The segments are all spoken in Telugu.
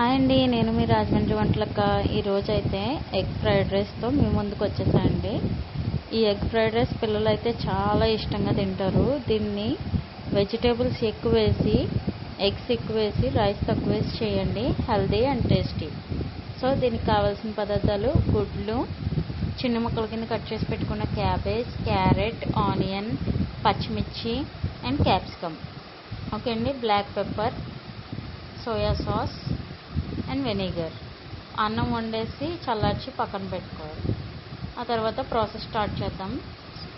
హాయ్ అండి నేను మీ రాజమండ్రి వంటలక్క. ఈరోజు అయితే ఎగ్ ఫ్రైడ్ రైస్తో మీ ముందుకు వచ్చేసాయండి ఈ ఎగ్ ఫ్రైడ్ రైస్ పిల్లలు అయితే చాలా ఇష్టంగా తింటారు. దీన్ని వెజిటేబుల్స్ ఎక్కువ వేసి ఎగ్స్ ఎక్కువ వేసి రైస్ తక్కువ వేసి చేయండి. Healthy and tasty. సో దీనికి కావాల్సిన పదార్థాలు గుడ్లు చిన్న ముక్కల కింద కట్ చేసి పెట్టుకున్న క్యాబేజ్ క్యారెట్ ఆనియన్ పచ్చిమిర్చి అండ్ క్యాప్సికమ్. ఓకే అండి black pepper soya sauce and vinegar. అన్నం వండేసి చల్లార్చి పక్కన పెట్టుకోవాలి. ఆ తర్వాత ప్రాసెస్ స్టార్ట్ చేద్దాం.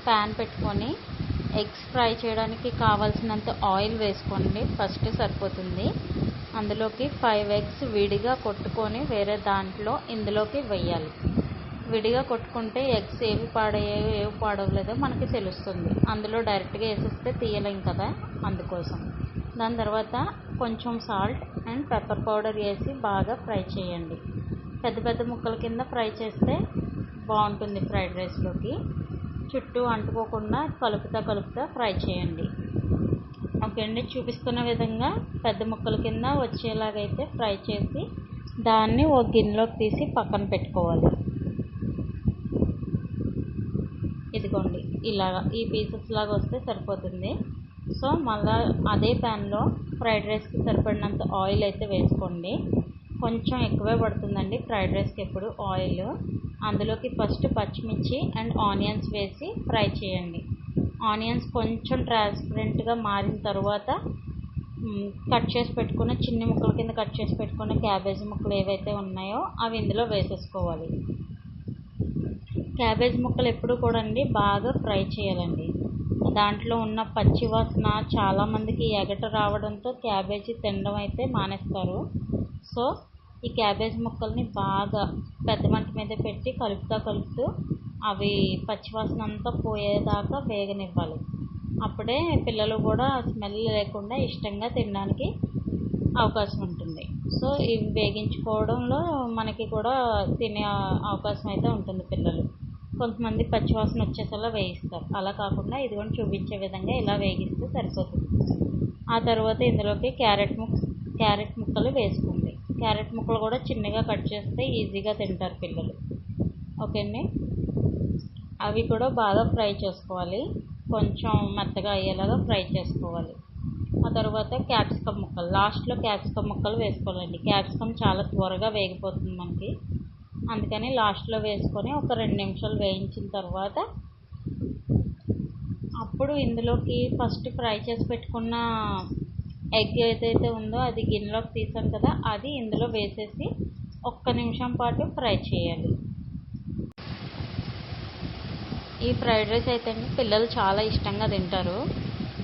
ప్యాన్ పెట్టుకొని ఎగ్స్ ఫ్రై చేయడానికి కావాల్సినంత ఆయిల్ వేసుకోండి. ఫస్ట్ సరిపోతుంది. అందులోకి ఫైవ్ ఎగ్స్ విడిగా కొట్టుకొని వేరే దాంట్లో ఇందులోకి వెయ్యాలి విడిగా కొట్టుకుంటే ఎగ్స్ ఏవి పాడయ్యాయో ఏవి పాడవలేదో మనకి తెలుస్తుంది. అందులో డైరెక్ట్గా వేసేస్తే తీయలేం కదా అందుకోసం. దాని తర్వాత కొంచెం సాల్ట్ అండ్ పెప్పర్ పౌడర్ వేసి బాగా ఫ్రై చేయండి. పెద్ద పెద్ద ముక్కల కింద ఫ్రై చేస్తే బాగుంటుంది ఫ్రైడ్ రైస్లోకి చుట్టూ అంటుకోకుండా కలుపుతా కలుపుతా ఫ్రై చేయండి. ఓకే అండి చూపిస్తున్న విధంగా పెద్ద ముక్కల కింద వచ్చేలాగైతే ఫ్రై చేసి దాన్ని ఒక గిన్నెలోకి తీసి పక్కన పెట్టుకోవాలి. ఇదిగోండి ఇలాగా ఈ పీసెస్ లాగా వస్తే సరిపోతుంది. సో మళ్ళీ అదే ప్యాన్లో ఫ్రైడ్ రైస్కి సరిపడినంత ఆయిల్ అయితే వేసుకోండి. కొంచెం ఎక్కువే పడుతుందండి ఫ్రైడ్ రైస్కి ఎప్పుడు ఆయిల్. అందులోకి ఫస్ట్ పచ్చిమిర్చి అండ్ ఆనియన్స్ వేసి ఫ్రై చేయండి. ఆనియన్స్ కొంచెం ట్రాన్స్పరెంట్గా మారిన తర్వాత కట్ చేసి పెట్టుకున్న చిన్న ముక్కల కింద కట్ చేసి పెట్టుకున్న క్యాబేజీ ముక్కలు ఏవైతే ఉన్నాయో అవి ఇందులో వేసేసుకోవాలి. క్యాబేజ్ ముక్కలు ఎప్పుడు కూడా అండి బాగా ఫ్రై చేయాలండి. దాంట్లో ఉన్న పచ్చి వాసన చాలామందికి ఎగట రావడంతో క్యాబేజీ తినడం అయితే మానేస్తారు. సో ఈ క్యాబేజ్ ముక్కల్ని బాగా పెద్ద మంట మీద పెట్టి కలుపుతూ కలుపుతూ అవి పచ్చివాసన అంతా పోయేదాకా వేగనివ్వాలి. అప్పుడే పిల్లలు కూడా స్మెల్ లేకుండా ఇష్టంగా తినడానికి అవకాశం ఉంటుంది. సో ఇవి వేగించుకోవడంలో మనకి కూడా తినే అవకాశం అయితే ఉంటుంది పిల్లలు. కొంతమంది పచ్చివాసన వచ్చేసేలా వేయిస్తారు. అలా కాకుండా ఇదిగోండి చూపించే విధంగా ఇలా వేగిస్తే సరిపోతుంది. ఆ తర్వాత ఇందులోకి క్యారెట్ ముక్ క్యారెట్ ముక్కలు వేసుకోండి. క్యారెట్ ముక్కలు కూడా చిన్నగా కట్ చేస్తే ఈజీగా తింటారు పిల్లలు. ఓకేండి? అవి కూడా బాగా ఫ్రై చేసుకోవాలి. కొంచెం మెత్తగా అయ్యేలాగా ఫ్రై చేసుకోవాలి. ఆ తర్వాత క్యాప్సికమ్ ముక్కలు. లాస్ట్లో క్యాప్సికమ్ ముక్కలు వేసుకోవాలండి. క్యాప్సికమ్ చాలా త్వరగా వేగిపోతుంది మనకి. అందుకని లాస్ట్లో వేసుకొని ఒక రెండు నిమిషాలు వేయించిన తర్వాత అప్పుడు ఇందులోకి ఫస్ట్ ఫ్రై చేసి పెట్టుకున్న ఎగ్ ఏదైతే ఉందో అది గిన్నెలోకి తీసాం కదా అది ఇందులో వేసేసి ఒక్క నిమిషం పాటు ఫ్రై చేయాలి. ఈ ఫ్రైడ్ రైస్ అయితే పిల్లలు చాలా ఇష్టంగా తింటారు.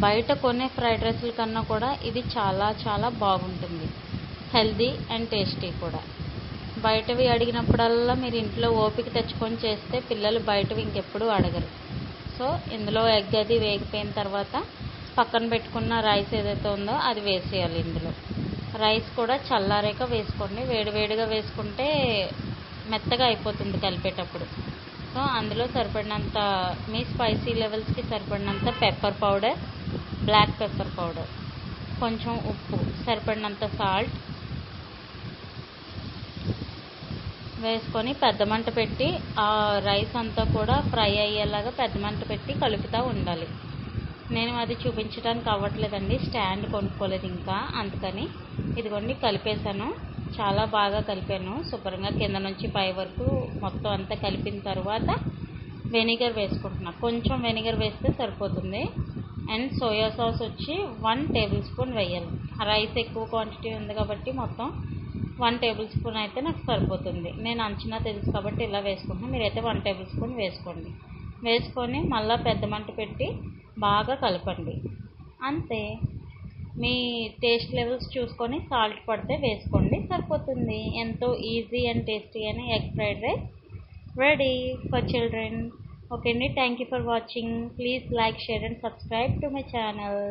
బయట కొనే ఫ్రైడ్ రైస్ల కన్నా కూడా ఇది చాలా చాలా బాగుంటుంది. హెల్దీ అండ్ టేస్టీ కూడా. బయటవి అడిగినప్పుడల్లా మీరు ఇంట్లో ఓపిక తెచ్చుకొని చేస్తే పిల్లలు బయటవి ఇంకెప్పుడు అడగరు. సో ఇందులో ఎగ్ అది వేగిపోయిన తర్వాత పక్కన పెట్టుకున్న రైస్ ఏదైతే ఉందో అది వేసేయాలి ఇందులో. రైస్ కూడా చల్లారాక వేసుకోండి. వేడివేడిగా వేసుకుంటే మెత్తగా అయిపోతుంది కలిపేటప్పుడు. సో అందులో సరిపడినంత మీ స్పైసీ లెవెల్స్కి సరిపడినంత pepper powder black pepper powder కొంచెం ఉప్పు సరిపడినంత సాల్ట్ వేసుకొని పెద్ద మంట పెట్టి ఆ రైస్ అంతా కూడా ఫ్రై అయ్యేలాగా పెద్ద మంట పెట్టి కలుపుతూ ఉండాలి. నేను అది చూపించడానికి అవ్వట్లేదండి. స్టాండ్ కొనుక్కోలేదు ఇంకా. అందుకని ఇదిగోండి కలిపేశాను. చాలా బాగా కలిపాను. శుభ్రంగా కింద నుంచి పై వరకు మొత్తం అంతా కలిపిన తర్వాత వెనిగర్ వేసుకుంటున్నా. కొంచెం వెనిగర్ వేస్తే సరిపోతుంది. అండ్ సోయా సాస్ వచ్చి వన్ టేబుల్ స్పూన్ వేయాలి రైస్ ఎక్కువ క్వాంటిటీ ఉంది కాబట్టి మొత్తం వన్ టేబుల్ స్పూన్ అయితే నాకు సరిపోతుంది. నేను అంచనా తెలుసు కాబట్టి ఇలా వేసుకుంటున్నాను మీరైతే వన్ టేబుల్ స్పూన్ వేసుకోండి. వేసుకొని మళ్ళీ పెద్ద మంట పెట్టి బాగా కలపండి. అంతే. మీ టేస్ట్ లెవెల్స్ చూసుకొని సాల్ట్ పడితే వేసుకోండి. సరిపోతుంది. ఎంతో ఈజీ అండ్ టేస్టీ అని egg fried rice. Ready for children. Okay అండి. Thank you for watching. Please like share and subscribe to my channel.